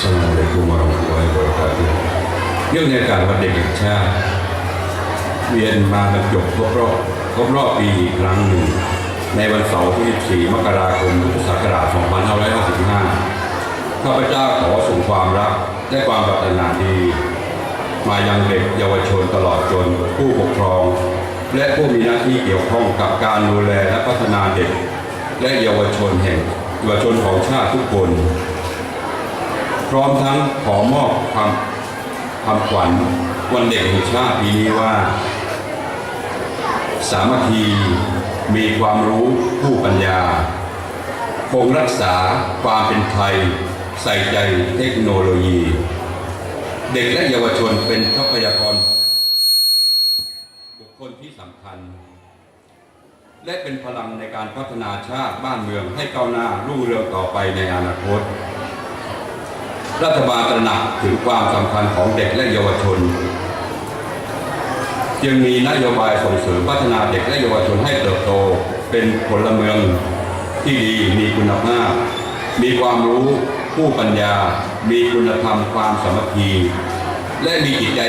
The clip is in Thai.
สลามอะลัยกุมวะเราะห์มะตุลลอฮิวะบะเราะกาตุฮ์เรื่องในการวันเด็กแห่งชาติเวียนมาบรรจบครบรอบครบรอบปีอีกครั้งหนึ่ง ในวันเสาร์ที่14มกราคม พุทธศักราช 2555 ข้าพเจ้าขอส่งความรักและความปรารถนาดี มายังเด็กเยาวชนตลอดจนผู้ปกครอง และผู้มีหน้าที่เกี่ยวข้องกับการดูแลและพัฒนาเด็ก และเยาวชนแห่งเยาวชนของชาติทุกคน พร้อมทั้งขอมอบความคำขวัญวันเด็กแห่งชาติปีนี้ว่า สามัคคีมีความรู้ผู้ปัญญา คงรักษาความเป็นไทย ใส่ใจเทคโนโลยี เด็กและเยาวชนเป็นทรัพยากร บุคคลที่สำคัญ และเป็นพลังในการพัฒนาชาติบ้านเมืองให้ก้าวหน้ารุ่งเรืองต่อไปในอนาคต รัฐบาลตระหนักถึงความสำคัญของเด็กและเยาวชน จึงมีนโยบายส่งเสริมพัฒนาเด็กและเยาวชนให้เติบโตเป็นพลเมืองที่ดีมีคุณภาพ มีความรู้ผู้ปัญญา มีคุณธรรมความสามัคคี และมีจิตใจ